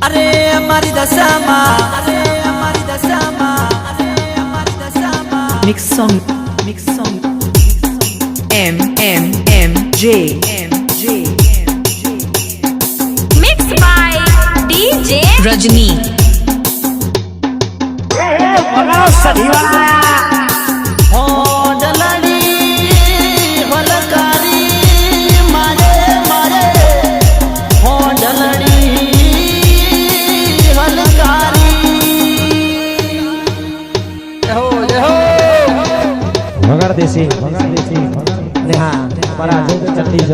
Are Marida Sama Are Marida Sama Are Marida Sama Mix song Mix song M M M J M J M J. Mix by DJ Rajni Eh Bagasa Diva હોલકારી વગાડ દેશી વગાડ દેશી અને હા મારા ચંડી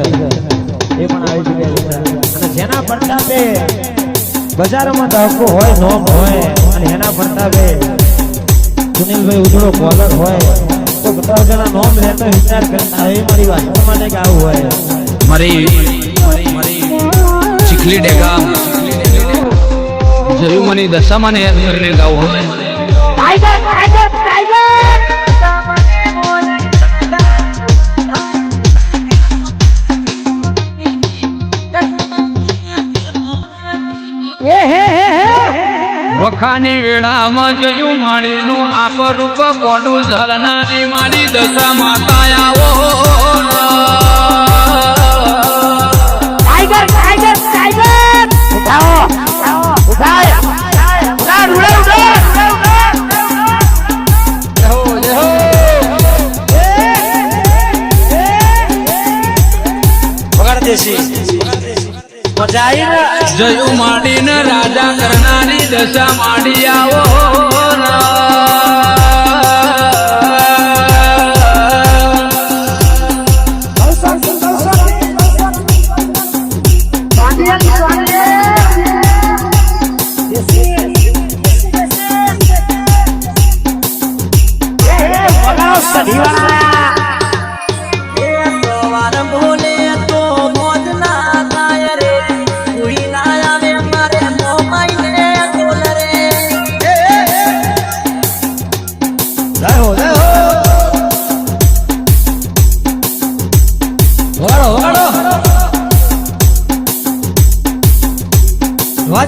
એ પણ આવી ચૂક્યા છે અને જેના પ્રતાપે બજારોમાં ધક્કો હોય નોમ હોય અને એના પ્રતાપે સુનિલભાઈ ઉજળો કોલર હોય તો બધા જણા નોમ લેતો વિચાર કરતા હોય એ મારી વાત માટે કે આવું હોય. મારી ચીખલી ડેગા. જયુમની મને દશામાં ને યાદ કરીને ગાવું હવે વખાની વેળામાં જોયું માળીનું આપ રૂપ કોડું ધરનારી મારી દશા માતા આવો મજા આવી ને જયું માડીને રાજા કરનારી દશા માડી આવો સવાર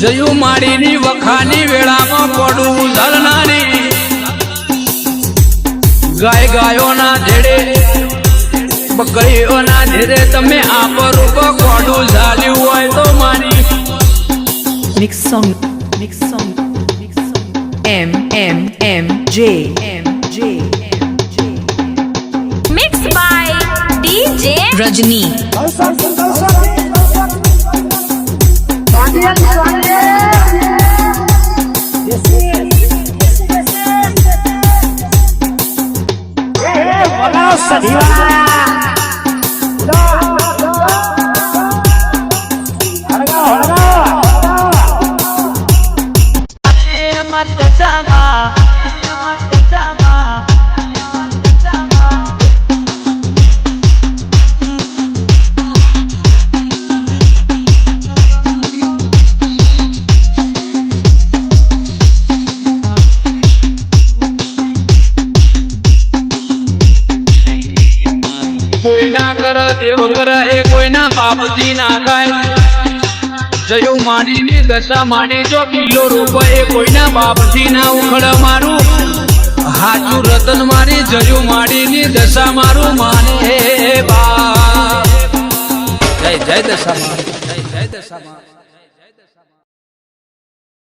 જયું માડીની વખાની વેળામાં પડું ઝરનારી. ગાય ગાયોના ધેડે બકરીઓના ધીરે તમે આપ રૂપ કોડું ઝાલ્યું હોય તો મારી mix song mix song mix song M M M J M J mix by DJ by DJ કોઈ ના કરે દેવ કરે એ કોઈના પાપથી ના ખાય જયું માડીની દશા માડી જો કિલો રૂપ એ કોઈના બાપથી ના ઉખડ મારું. હાચું રતન મારી જયું માડીની દશા મારું માને. બાપ જય જય દશા જય જય દશા